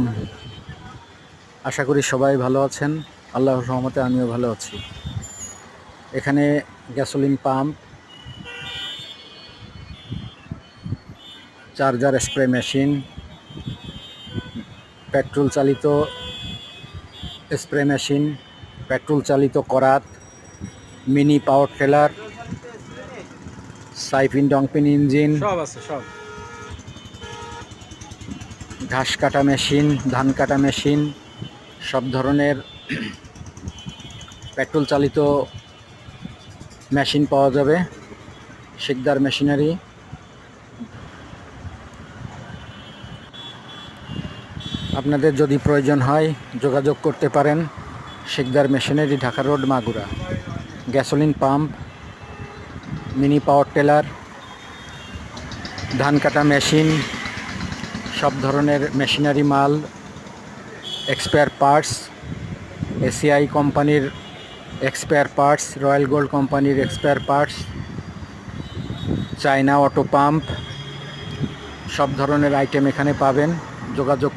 আলাইকুম আশা করি সবাই ভালো আছেন। আল্লাহর রহমতে আমিও ভালো আছি। এখানে gasoline pump, charger spray machine, petrol চালিত স্প্রে মেশিন, পেট্রোল চালিত করাত, মিনি পাওয়ার টেলার সাইফিন ডংপিন ইঞ্জিন, সব আছে, সব। ঘাস কাটা মেশিন, ধান কাটা মেশিন, সব ধরনের পেট্রোল চালিত মেশিন পাওয়া যাবে, শিকদার মেশিনারি। আপনাদের যদি প্রয়োজন হয় যোগাযোগ করতে পারেন, Sikdar machinery, Dhaka road, Magura. Gasoline pump, mini power tiller, ধান কাটা মেশিন সব ধরনের মেশিনারি মাল, এক্সপায়ার পার্টস, এসিআই কোম্পানির এক্সপায়ার পার্টস, রয়্যাল গোল্ড কোম্পানির expire parts, China auto pump, সব ধরনের আইটেম এখানে পাবেন। যোগাযোগ